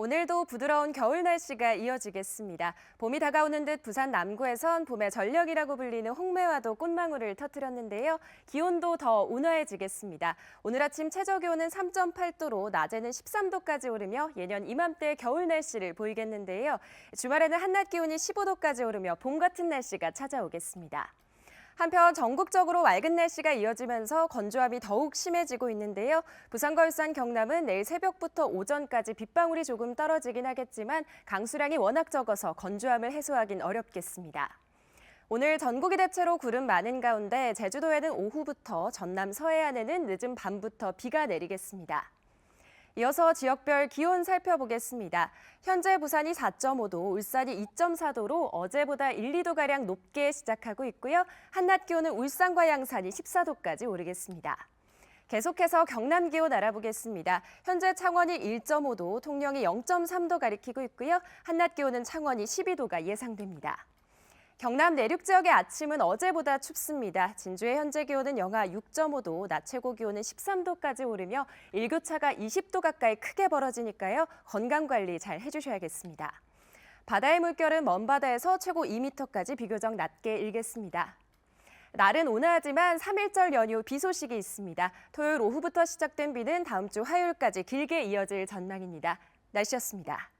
오늘도 부드러운 겨울 날씨가 이어지겠습니다. 봄이 다가오는 듯 부산 남구에선 봄의 전력이라고 불리는 홍매화도 꽃망울을 터뜨렸는데요. 기온도 더 온화해지겠습니다. 오늘 아침 최저 기온은 3.8도로 낮에는 13도까지 오르며 예년 이맘때 겨울 날씨를 보이겠는데요. 주말에는 한낮 기온이 15도까지 오르며 봄 같은 날씨가 찾아오겠습니다. 한편 전국적으로 맑은 날씨가 이어지면서 건조함이 더욱 심해지고 있는데요. 부산과 울산, 경남은 내일 새벽부터 오전까지 빗방울이 조금 떨어지긴 하겠지만 강수량이 워낙 적어서 건조함을 해소하긴 어렵겠습니다. 오늘 전국이 대체로 구름 많은 가운데 제주도에는 오후부터 전남 서해안에는 늦은 밤부터 비가 내리겠습니다. 이어서 지역별 기온 살펴보겠습니다. 현재 부산이 4.5도, 울산이 2.4도로 어제보다 1, 2도가량 높게 시작하고 있고요. 한낮 기온은 울산과 양산이 14도까지 오르겠습니다. 계속해서 경남 기온 알아보겠습니다. 현재 창원이 1.5도, 통영이 0.3도 가리키고 있고요. 한낮 기온은 창원이 12도가 예상됩니다. 경남 내륙 지역의 아침은 어제보다 춥습니다. 진주의 현재 기온은 영하 6.5도, 낮 최고 기온은 13도까지 오르며 일교차가 20도 가까이 크게 벌어지니까요. 건강 관리 잘 해주셔야겠습니다. 바다의 물결은 먼 바다에서 최고 2m까지 비교적 낮게 일겠습니다. 날은 온화하지만 3일절 연휴 비 소식이 있습니다. 토요일 오후부터 시작된 비는 다음 주 화요일까지 길게 이어질 전망입니다. 날씨였습니다.